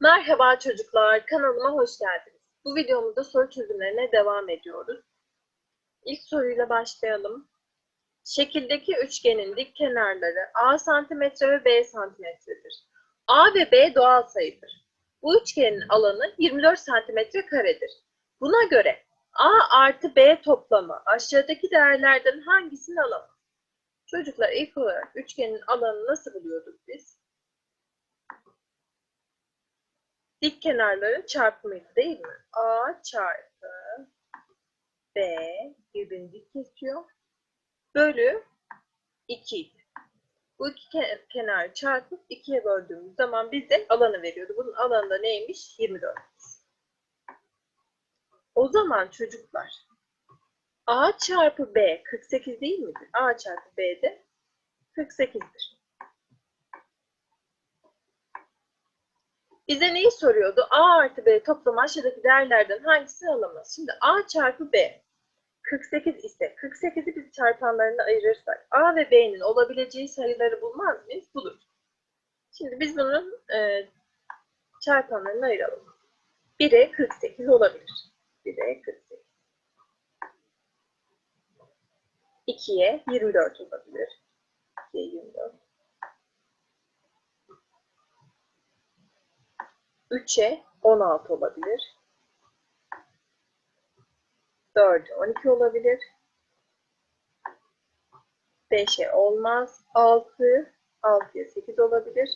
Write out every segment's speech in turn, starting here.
Merhaba çocuklar, kanalıma hoş geldiniz. Bu videomuzda soru çözümlerine devam ediyoruz. İlk soruyla başlayalım. Şekildeki üçgenin dik kenarları A santimetre ve B santimetredir. A ve B doğal sayıdır. Bu üçgenin alanı 24 santimetre karedir. Buna göre A artı B toplamı aşağıdaki değerlerden hangisini alamaz? Çocuklar ilk olarak üçgenin alanını nasıl buluyorduk biz? Dik kenarların çarpımıydı değil mi? A çarpı B birbirini dik kesiyor. Bölü 2 Bu iki ke- kenarı çarpıp ikiye böldüğümüz zaman bize alanı veriyordu. Bunun alanı da neymiş? 24. O zaman çocuklar A çarpı B 48 değil midir? A çarpı B de 48'dir. Bize neyi soruyordu? A artı B toplamı aşağıdaki değerlerden hangisini alamaz? Şimdi A çarpı B 48 ise 48'i biz çarpanlarına ayırırsak A ve B'nin olabileceği sayıları bulmaz mıyız? Bulur. Şimdi biz bunun e, çarpanlarını ayıralım. 1'e 48 olabilir. 1'e 48. 2'ye 24 olabilir. 2'ye 24. 3'e 16 olabilir. 4'e 12 olabilir. 5'e olmaz. 6, 6'ya 8 olabilir.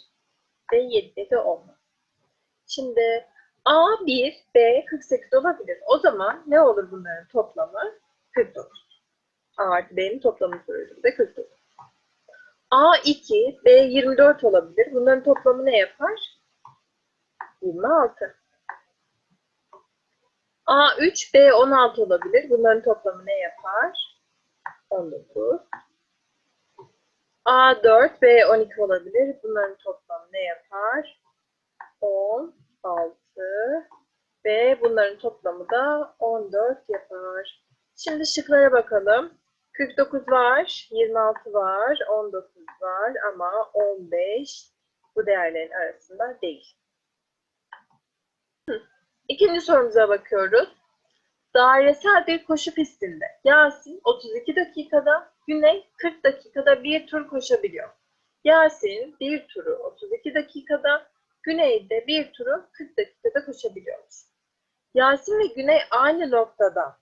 Ve 7'de de olmaz. Şimdi A 1, B 48 olabilir. O zaman ne olur bunların toplamı? 49. A artı B'nin toplamını soruyoruz. bize 49. A 2, B 24 olabilir. Bunların toplamı ne yapar? 26. A3, B16 olabilir. Bunların toplamı ne yapar? 19. A4, B12 olabilir. Bunların toplamı ne yapar? 16. Ve bunların toplamı da 14 yapar. Şimdi şıklara bakalım. 49 var, 26 var, 19 var ama 15 bu değerlerin arasında değil. İkinci sorumuza bakıyoruz. Dairesel bir koşu pistinde Yasin 32 dakikada, Güney 40 dakikada bir tur koşabiliyor. Yasin bir turu 32 dakikada, Güney de bir turu 40 dakikada koşabiliyormuş. Yasin ve Güney aynı noktada,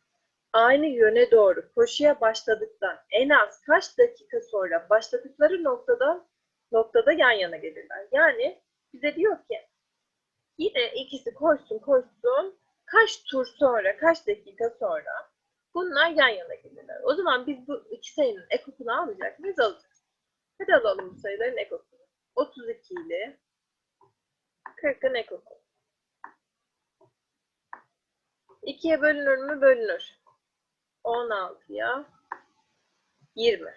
aynı yöne doğru koşuya başladıktan en az kaç dakika sonra başladıkları noktada noktada yan yana gelirler. Yani bize diyor ki Yine ikisi koşsun koşsun. Kaç tur sonra, kaç dakika sonra bunlar yan yana gelirler. O zaman biz bu iki sayının ekokunu almayacak mıyız? Alacağız. Hadi alalım bu sayıların ekokunu. 32 ile 40'ın ekoku. 2'ye bölünür mü? Bölünür. 16'ya 20.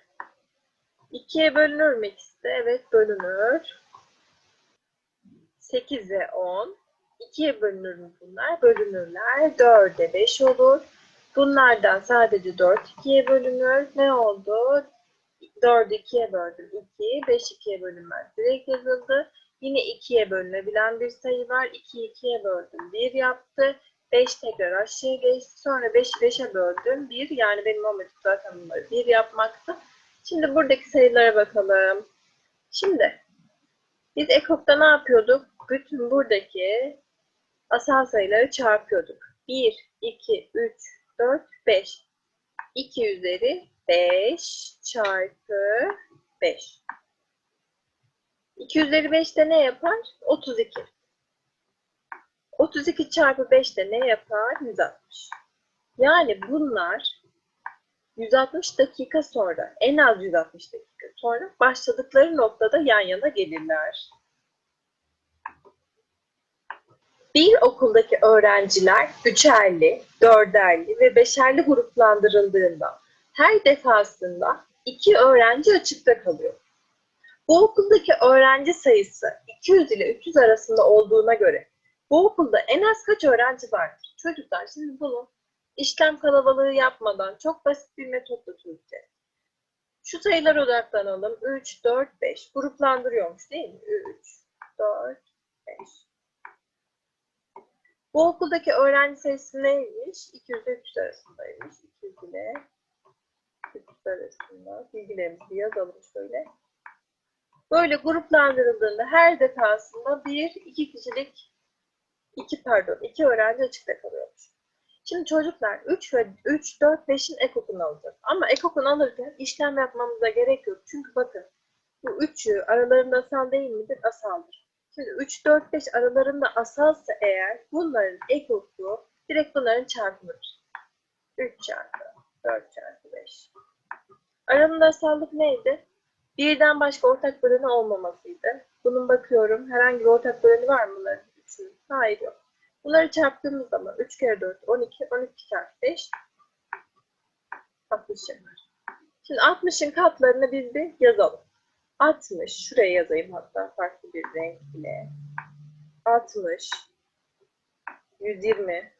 2'ye bölünür mü ikisi de? Evet bölünür. 8'e 10. 2'ye bölünür mü bunlar? Bölünürler. 4'e 5 olur. Bunlardan sadece 4 2'ye bölünür. Ne oldu? 4'ü 2'ye böldüm 2. 5 2'ye bölünmez. Direkt yazıldı. Yine 2'ye bölünebilen bir sayı var. 2'yi 2'ye böldüm. 1 yaptı. 5 tekrar aşağıya geçti. Sonra 5'i 5'e böldüm. 1 yani benim amacım zaten bunları 1 yapmaktı. Şimdi buradaki sayılara bakalım. Şimdi biz ekokta ne yapıyorduk? Bütün buradaki asal sayıları çarpıyorduk. 1, 2, 3, 4, 5. 2 üzeri 5 çarpı 5. 2 üzeri 5 de ne yapar? 32. 32 çarpı 5 de ne yapar? 160. Yani bunlar 160 dakika sonra, en az 160 dakika sonra başladıkları noktada yan yana gelirler. Bir okuldaki öğrenciler üçerli, dörderli ve beşerli gruplandırıldığında her defasında iki öğrenci açıkta kalıyor. Bu okuldaki öğrenci sayısı 200 ile 300 arasında olduğuna göre bu okulda en az kaç öğrenci vardır? Çocuklar şimdi bunu işlem kalabalığı yapmadan çok basit bir metotla çözeceğiz. Şu sayılar odaklanalım. 3, 4, 5. Gruplandırıyormuş değil mi? 3, 4, 5. Bu okuldaki öğrenci sayısı neymiş? 200 ile 300 arasındaymış. 200 ile 300 arasında. Bilgilerimizi yazalım şöyle. Böyle gruplandırıldığında her defasında bir, iki kişilik, iki pardon, iki öğrenci açıkta kalıyormuş. Şimdi çocuklar 3 ve 3, 4, 5'in ekokunu alacağız. Ama ekokunu alırken işlem yapmamıza gerek yok. Çünkü bakın bu üçü aralarında asal değil midir? Asaldır. Şimdi 3, 4, 5 aralarında asalsa eğer bunların ekoku direkt bunların çarpımıdır. 3 çarpı 4 çarpı 5. Aralarında asallık neydi? Birden başka ortak böleni olmamasıydı. Bunun bakıyorum herhangi bir ortak böleni var mı bunların? Üçünün. Hayır yok. Bunları çarptığımız zaman 3 kere 4 12, 12 çarpı 5 60 yapar. Şimdi 60'ın katlarını biz bir yazalım. 60, şuraya yazayım hatta farklı bir renk ile. 60, 120,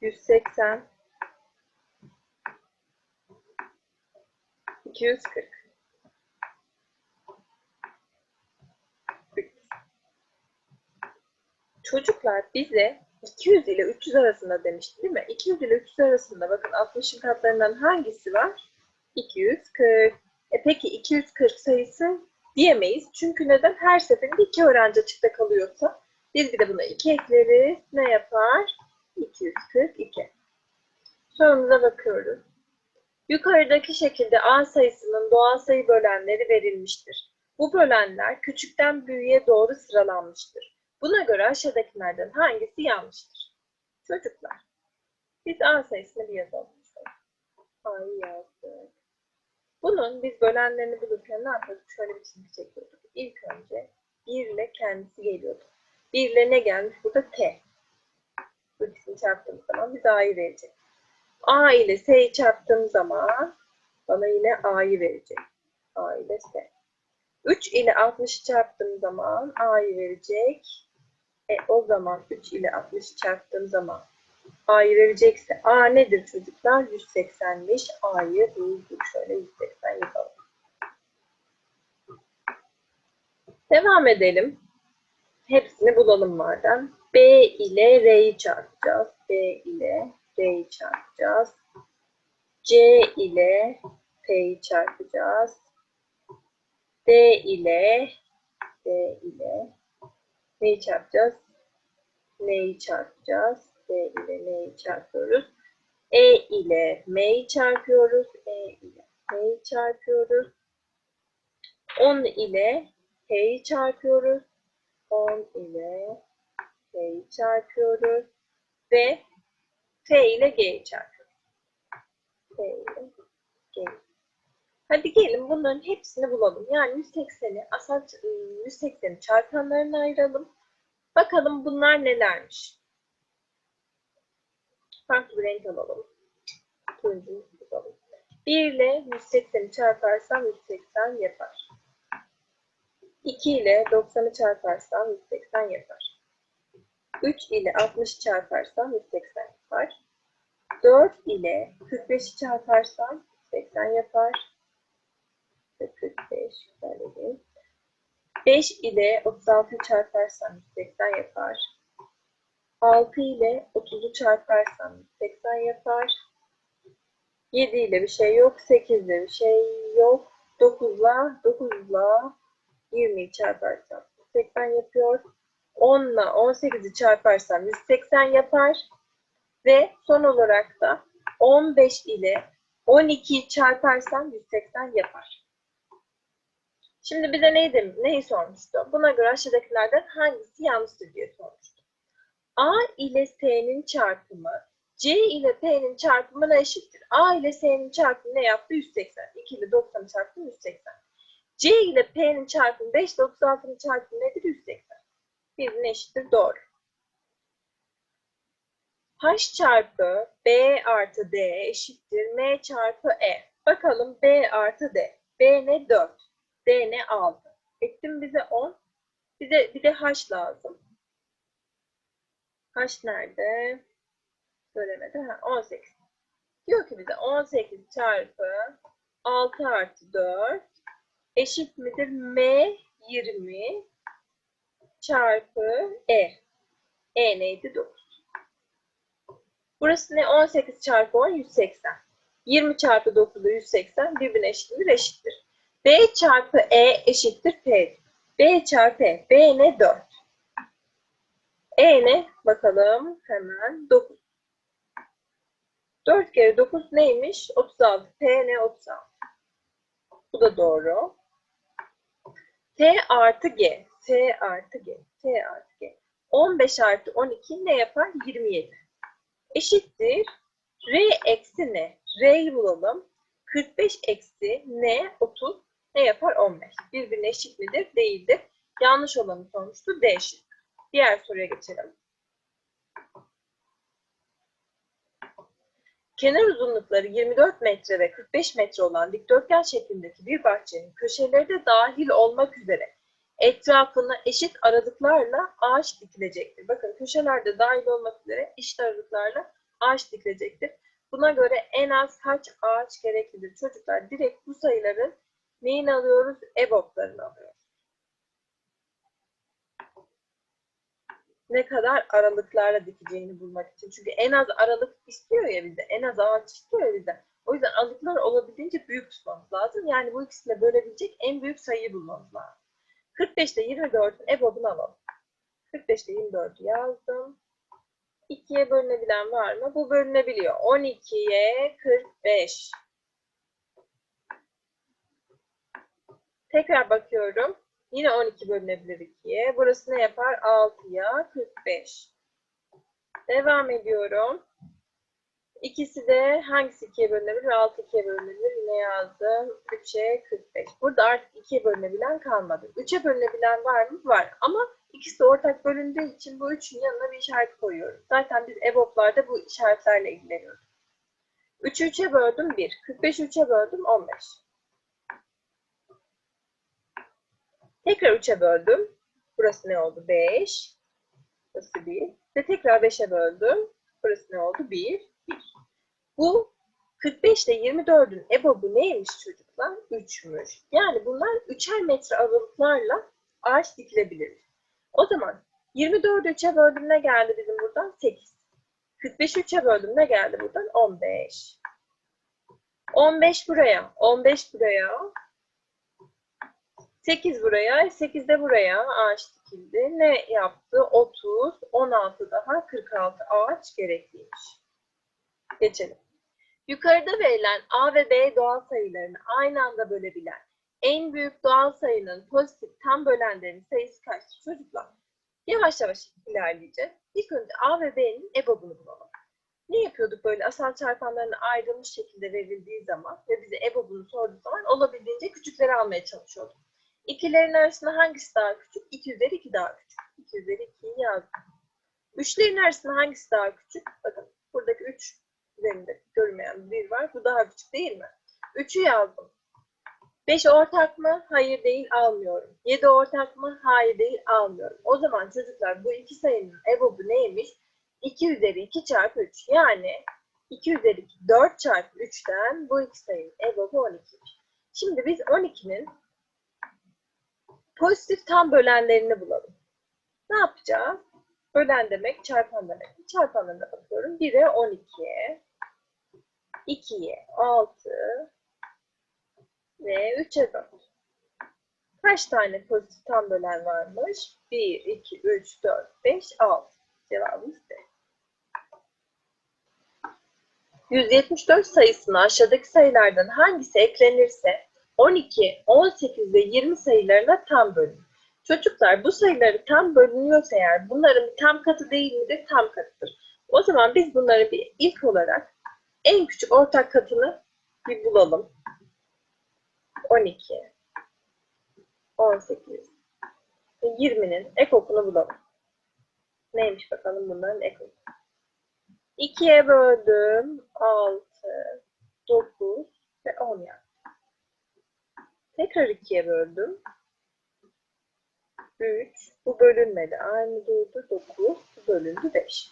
180, 240. 300. Çocuklar bize 200 ile 300 arasında demişti değil mi? 200 ile 300 arasında bakın 60'ın katlarından hangisi var? 240. E peki 240 sayısı diyemeyiz. Çünkü neden? Her seferinde iki öğrenci açıkta kalıyorsa biz bir de buna 2 ekleriz. Ne yapar? 242. Sorumuza bakıyoruz. Yukarıdaki şekilde A sayısının doğal sayı bölenleri verilmiştir. Bu bölenler küçükten büyüğe doğru sıralanmıştır. Buna göre aşağıdakilerden hangisi yanlıştır? Çocuklar, biz A sayısını bir yazalım. A'yı yazdık. Bunun biz bölenlerini bulurken ne yapıyorduk? Şöyle bir çizgi çekiyorduk. İlk önce 1 ile kendisi geliyordu. 1 ile ne gelmiş? Burada T. Bu ikisini çarptığımız zaman bize A'yı verecek. A ile S'yi çarptığım zaman bana yine A'yı verecek. A ile S. 3 ile 60'ı çarptığım zaman A'yı verecek. E o zaman 3 ile 60'ı çarptığım zaman A'yı verecekse A nedir çocuklar? 180'miş. A'yı bulduk. Şöyle 180 yapalım. Devam edelim. Hepsini bulalım madem. B ile R'yi çarpacağız. B ile R'yi çarpacağız. C ile T'yi çarpacağız. D ile D ile neyi çarpacağız? N'yi çarpacağız. D ile N'yi çarpıyoruz. E ile M'yi çarpıyoruz. E ile M'yi çarpıyoruz. 10 ile H'yi çarpıyoruz. 10 ile H'yi çarpıyoruz. Ve F ile G'yi çarpıyoruz. F ile G. Hadi gelin bunların hepsini bulalım. Yani 180'i asal 180'i çarpanlarına ayıralım. Bakalım bunlar nelermiş. Farklı bir renk alalım. Turuncu bulalım. 1 ile 180'i çarparsam 180 yapar. 2 ile 90'ı çarparsam 180 yapar. 3 ile 60'ı çarparsam 180 yapar. 4 ile 45'i çarparsam 80 yapar. 45 söyledim. 5 ile 36'yı çarparsam 180 yapar. 6 ile 30'u çarparsam 180 yapar. 7 ile bir şey yok. 8 ile bir şey yok. 9 ile 9 ile 20'yi çarparsam 180 yapıyor. 10 ile 18'i çarparsam 180 yapar. Ve son olarak da 15 ile 12'yi çarparsam 180 yapar. Şimdi bize neydi, neyi sormuştu? Buna göre aşağıdakilerden hangisi yanlıştır diye sormuştu. A ile S'nin çarpımı C ile P'nin çarpımına eşittir. A ile S'nin çarpımı ne yaptı? 180. 2 ile 90'ı çarptım 180. C ile P'nin çarpımı 5 ile 36'nın çarpımı nedir? 180. Birbirine eşittir. Doğru. H çarpı B artı D eşittir M çarpı E. Bakalım B artı D. B ne? 4. D ne? 6. Ettim bize 10. Bize bir de H lazım. H nerede? Söylemedi. Ha, 18. Diyor ki bize 18 çarpı 6 artı 4 eşit midir? M 20 çarpı E. E neydi? 9. Burası ne? 18 çarpı 10 180. 20 çarpı 9 da 180 birbirine eşittir eşittir. B çarpı E eşittir P. B çarpı E. B ne? 4. E ne? Bakalım hemen 9. 4 kere 9 neymiş? 36. P ne? 36. Bu da doğru. T artı G. T artı G. T artı G. 15 artı 12 ne yapar? 27. Eşittir. R eksi ne? R'yi bulalım. 45 eksi ne? 30 ne yapar? 15. Birbirine eşit midir? Değildir. Yanlış olanı sormuştu. D şık. Diğer soruya geçelim. Kenar uzunlukları 24 metre ve 45 metre olan dikdörtgen şeklindeki bir bahçenin köşeleri de dahil olmak üzere etrafına eşit aralıklarla ağaç dikilecektir. Bakın köşelerde dahil olmak üzere eşit aralıklarla ağaç dikilecektir. Buna göre en az kaç ağaç gereklidir? Çocuklar direkt bu sayıların neyini alıyoruz? EBOB'larını alıyoruz. Ne kadar aralıklarla dikeceğini bulmak için. Çünkü en az aralık istiyor ya bize. En az ağaç istiyor ya bize. O yüzden aralıklar olabildiğince büyük tutmamız lazım. Yani bu ikisini bölebilecek en büyük sayıyı bulmamız lazım. 45'te 24'ün EBOB'unu alalım. 45'te 24'ü yazdım. 2'ye bölünebilen var mı? Bu bölünebiliyor. 12'ye 45. Tekrar bakıyorum. Yine 12 bölünebilir 2'ye. Burası ne yapar? 6'ya 45. Devam ediyorum. İkisi de hangisi 2'ye bölünebilir? 6 2'ye bölünebilir. Yine yazdım. 3'e 45. Burada artık 2'ye bölünebilen kalmadı. 3'e bölünebilen var mı? Var. Ama ikisi de ortak bölündüğü için bu 3'ün yanına bir işaret koyuyoruz. Zaten biz EBOB'larda bu işaretlerle ilgileniyoruz. 3'ü 3'e böldüm 1. 45'i 3'e böldüm 15. Tekrar 3'e böldüm. Burası ne oldu? 5. Burası 1. Ve tekrar 5'e böldüm. Burası ne oldu? 1. 1. Bu 45 ile 24'ün EBOB'u neymiş çocuklar? 3'müş. Yani bunlar 3'er metre aralıklarla ağaç dikilebilir. O zaman 24'ü 3'e böldüm ne geldi bizim buradan? 8. 45'i 3'e böldüm ne geldi buradan? 15. 15 buraya, 15 buraya, 8 buraya, 8 de buraya ağaç dikildi. Ne yaptı? 30, 16 daha 46 ağaç gerekliymiş. Geçelim. Yukarıda verilen A ve B doğal sayılarını aynı anda bölebilen en büyük doğal sayının pozitif tam bölenlerin sayısı kaçtır çocuklar? Yavaş yavaş ilerleyeceğiz. İlk önce A ve B'nin EBOB'unu bulalım. Ne yapıyorduk böyle asal çarpanlarına ayrılmış şekilde verildiği zaman ve bize EBOB'unu sorduğu zaman olabildiğince küçükleri almaya çalışıyorduk. İkilerin arasında hangisi daha küçük? 2 üzeri 2 daha küçük. 2 üzeri 2'yi yazdım. Üçlerin arasında hangisi daha küçük? Bakın buradaki 3 üzerinde görünmeyen bir var. Bu daha küçük değil mi? 3'ü yazdım. 5 ortak mı? Hayır değil almıyorum. 7 ortak mı? Hayır değil almıyorum. O zaman çocuklar bu iki sayının EBOB'u neymiş? 2 üzeri 2 çarpı 3. Yani 2 üzeri 2 4 çarpı 3'ten bu iki sayının EBOB'u 12. Şimdi biz 12'nin pozitif tam bölenlerini bulalım. Ne yapacağız? Bölen demek çarpan demek. Çarpanlarına bakıyorum. 1'e 12'ye, 2'ye 6 ve 3'e 4. Kaç tane pozitif tam bölen varmış? 1, 2, 3, 4, 5, 6. Cevabımız D. 174 sayısına aşağıdaki sayılardan hangisi eklenirse 12, 18 ve 20 sayılarına tam bölün. Çocuklar bu sayıları tam bölünüyorsa eğer bunların tam katı değil midir? Tam katıdır. O zaman biz bunları bir ilk olarak en küçük ortak katını bir bulalım. 12, 18 ve 20'nin ekokunu bulalım. Neymiş bakalım bunların ekoku. 2'ye böldüm. 6, 9 ve 10 yani. Tekrar 2'ye böldüm. 3. Bu bölünmedi. Aynı durdu. 9. Bu bölündü 5.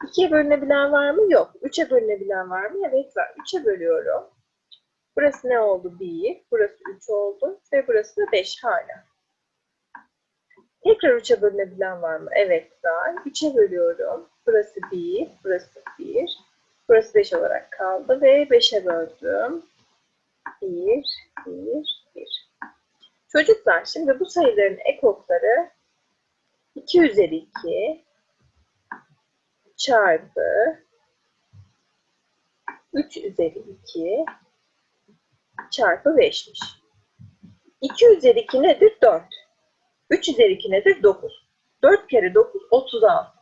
2'ye bölünebilen var mı? Yok. 3'e bölünebilen var mı? Evet var. 3'e bölüyorum. Burası ne oldu? 1. Burası 3 oldu. Ve burası da 5 hala. Tekrar 3'e bölünebilen var mı? Evet var. 3'e bölüyorum. Burası 1, burası 1. Burası 5 olarak kaldı ve 5'e böldüm. 1, 1, 1. Çocuklar şimdi bu sayıların ekokları 2 üzeri 2 çarpı 3 üzeri 2 çarpı 5'miş. 2 üzeri 2 nedir? 4. 3 üzeri 2 nedir? 9. 4 kere 9 36.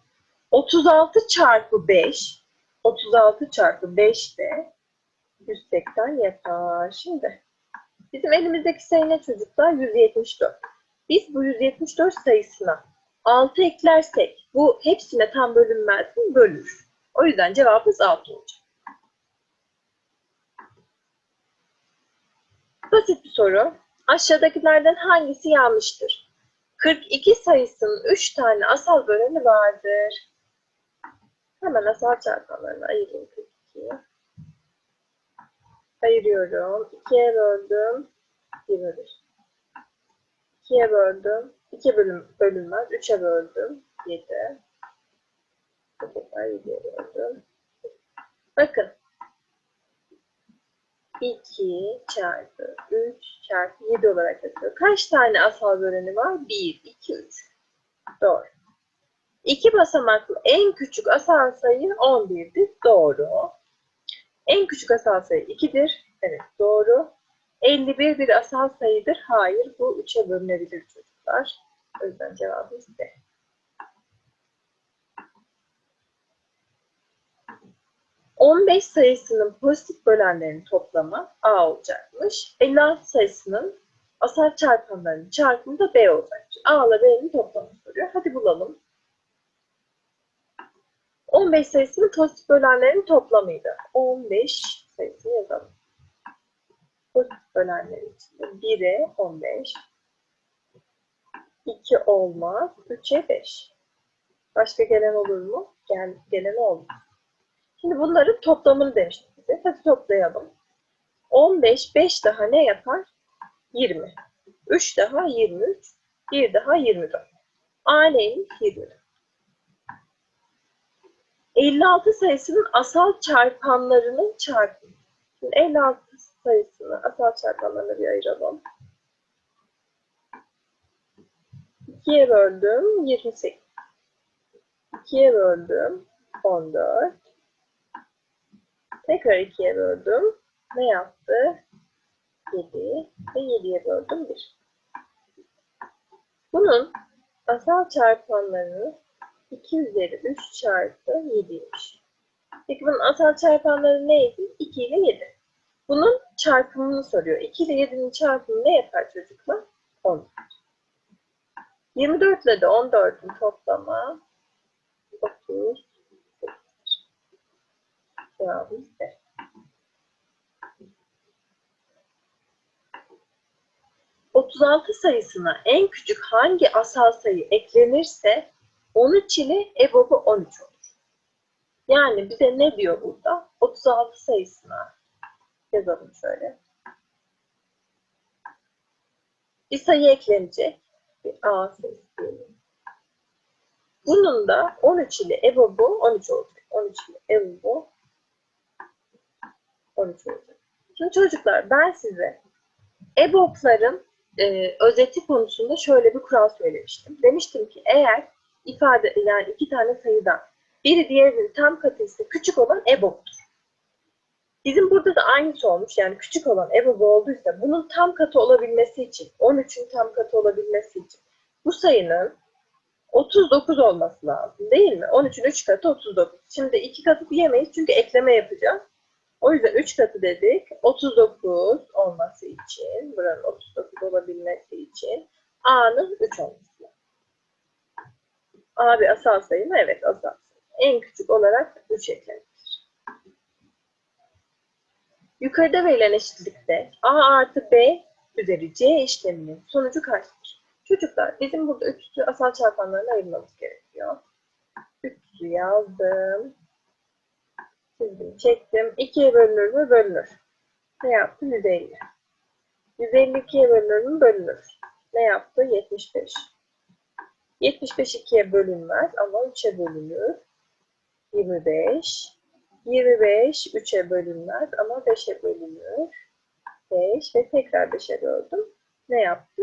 36 çarpı 5 36 çarpı 5 de 180 yapar. Şimdi bizim elimizdeki sayı ne çocuklar? 174. Biz bu 174 sayısına 6 eklersek bu hepsine tam bölünmez mi? Bölür. O yüzden cevabımız 6 olacak. Basit bir soru. Aşağıdakilerden hangisi yanlıştır? 42 sayısının 3 tane asal böleni vardır. Hemen asal çarpanlarını ayırayım 42'yi. Ayırıyorum. 2'ye böldüm. 1 bölür. 2'ye böldüm. 2 bölüm bölünmez. 3'e böldüm. 7. Bu sefer 7'ye böldüm. Bakın. 2 çarpı 3 çarpı 7 olarak yapıyor. Kaç tane asal böleni var? 1, 2, 3. Doğru. İki basamaklı en küçük asal sayı 11'dir. Doğru. En küçük asal sayı 2'dir. Evet doğru. 51 bir asal sayıdır. Hayır bu 3'e bölünebilir çocuklar. O yüzden cevabımız D. ...15 sayısının pozitif bölenlerinin toplamı A olacakmış. 56 sayısının asal çarpanlarının çarpımı da B olacakmış. A ile B'nin toplamı soruyor. Hadi bulalım. 15 sayısının pozitif bölenlerin toplamıydı. 15 sayısını yazalım. Pozitif bölenler içinde 1'e 15, 2 olmaz, 3'e 5. Başka gelen olur mu? Gel, gelen olmaz. Şimdi bunların toplamını demiştik bize. Hadi toplayalım. 15, 5 daha ne yapar? 20. 3 daha 23, 1 daha 24. A neymiş? 24. 56 sayısının asal çarpanlarının çarpımı. Şimdi 56 sayısını asal çarpanlarına bir ayıralım. 2'ye böldüm 28. 2'ye böldüm 14. Tekrar 2'ye böldüm. Ne yaptı? 7 ve 7'ye böldüm 1. Bunun asal çarpanlarını 2 üzeri 3 çarpı 7'ymiş. Peki bunun asal çarpanları neydi? 2 ile 7. Bunun çarpımını soruyor. 2 ile 7'nin çarpımı ne yapar çocuklar? 14. 24 ile de 14'ün toplamı 30. Cevabımız D. ...36 sayısına en küçük hangi asal sayı eklenirse 13 ile EBOB'u 13 olur. Yani bize ne diyor burada? 36 sayısına yazalım şöyle. Bir sayı eklenecek. Bir A sayısı diyelim. Bunun da 13 ile EBOB'u 13 olacak. 13 ile EBOB'u 13 olacak. Şimdi çocuklar ben size EBOB'ların e, özeti konusunda şöyle bir kural söylemiştim. Demiştim ki eğer ifade yani iki tane sayıdan biri diğerinin tam katı ise küçük olan EBOB'dur. Bizim burada da aynısı olmuş. Yani küçük olan EBOB olduysa bunun tam katı olabilmesi için, 13'ün tam katı olabilmesi için bu sayının 39 olması lazım değil mi? 13'ün 3 katı 39. Şimdi 2 katı diyemeyiz çünkü ekleme yapacağız. O yüzden 3 katı dedik. 39 olması için, buranın 39 olabilmesi için A'nın 3 olması lazım. A bir asal sayı mı? Evet asal sayı. En küçük olarak 3 eklenir. Yukarıda verilen eşitlikte A artı B üzeri C işleminin sonucu kaçtır? Çocuklar bizim burada üstü asal çarpanlarını ayırmamız gerekiyor. Üstü yazdım. Çizdim, çektim. 2'ye bölünür mü? Bölünür. Ne yaptı? 150. 152'ye bölünür mü? Bölünür. Ne yaptı? 75. 75 ikiye bölünmez ama 3'e bölünür. 25. 25 3'e bölünmez ama 5'e bölünür. 5 ve tekrar 5'e böldüm. Ne yaptı?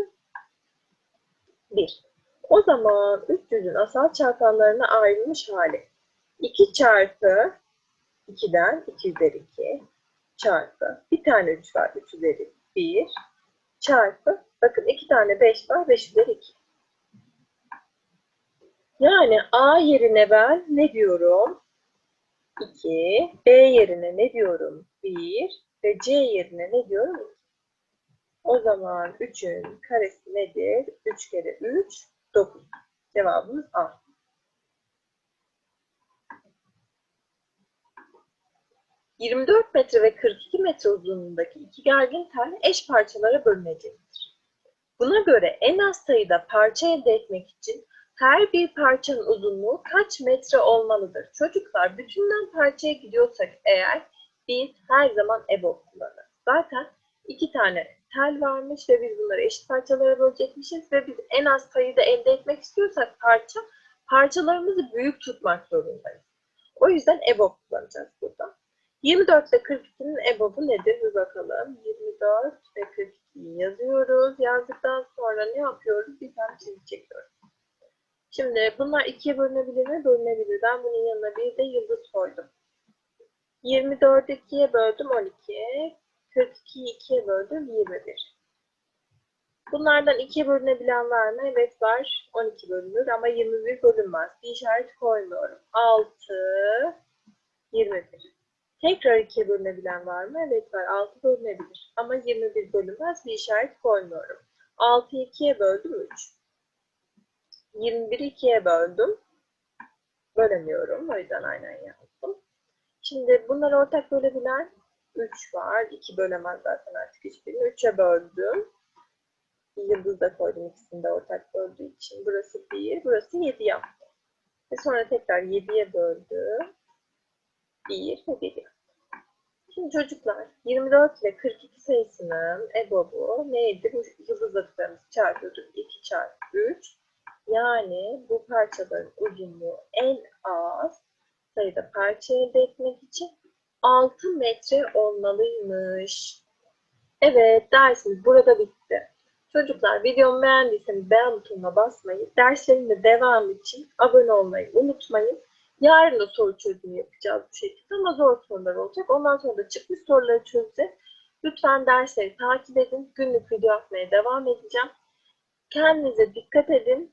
1. O zaman 300'ün asal çarpanlarına ayrılmış hali. 2 çarpı 2'den 2 üzeri 2 çarpı bir tane 3 var 3 üzeri 1 çarpı bakın 2 tane 5 var 5 üzeri 2. Yani A yerine ben ne diyorum? 2, B yerine ne diyorum? 1 ve C yerine ne diyorum? 2. O zaman 3'ün karesi nedir? 3 kere 3, 9. Cevabımız A. ...24 metre ve 42 metre uzunluğundaki iki gergin tel eş parçalara bölünecektir. Buna göre en az sayıda parça elde etmek için her bir parçanın uzunluğu kaç metre olmalıdır? Çocuklar bütünden parçaya gidiyorsak eğer biz her zaman EBOB kullanırız. Zaten iki tane tel varmış ve biz bunları eşit parçalara bölecekmişiz ve biz en az sayıda elde etmek istiyorsak parça, parçalarımızı büyük tutmak zorundayız. O yüzden EBOB kullanacağız burada. 24 ve 42'nin EBOB'u nedir? Bir bakalım. 24 ve 42'yi yazıyoruz. Yazdıktan sonra ne yapıyoruz? Bir tane çizgi çekiyoruz. Şimdi bunlar ikiye bölünebilir mi? Bölünebilir. Ben bunun yanına bir de yıldız koydum. 24'ü ikiye böldüm 12. 42'yi ikiye böldüm 21. Bunlardan ikiye bölünebilen var mı? Evet var. 12 bölünür ama 21 bölünmez. Bir işaret koymuyorum. 6, 21. Tekrar ikiye bölünebilen var mı? Evet var. 6 bölünebilir. Ama 21 bölünmez. Bir işaret koymuyorum. 6'yı ikiye böldüm 3. 21'i ikiye böldüm. Bölemiyorum. O yüzden aynen yazdım. Şimdi bunlar ortak bölebilen 3 var. 2 bölemez zaten artık hiçbirini. 3'e böldüm. Yıldız da koydum ikisini de ortak böldüğü için. Burası 1, burası 7 yaptı. Ve sonra tekrar 7'ye böldüm. 1 ve 1 yaptı. Şimdi çocuklar 24 ile 42 sayısının EBOB'u neydi? Bu yıldızladıklarımızı çarpıyorduk. 2 çarpı 3 yani bu parçaların uzunluğu en az sayıda parça elde etmek için 6 metre olmalıymış. Evet dersimiz burada bitti. Çocuklar videomu beğendiyseniz beğen butonuna basmayı, derslerin de devamı için abone olmayı unutmayın. Yarın da soru çözümü yapacağız bu şekilde ama zor sorular olacak. Ondan sonra da çıkmış soruları çözeceğiz. Lütfen dersleri takip edin. Günlük video atmaya devam edeceğim. Kendinize dikkat edin.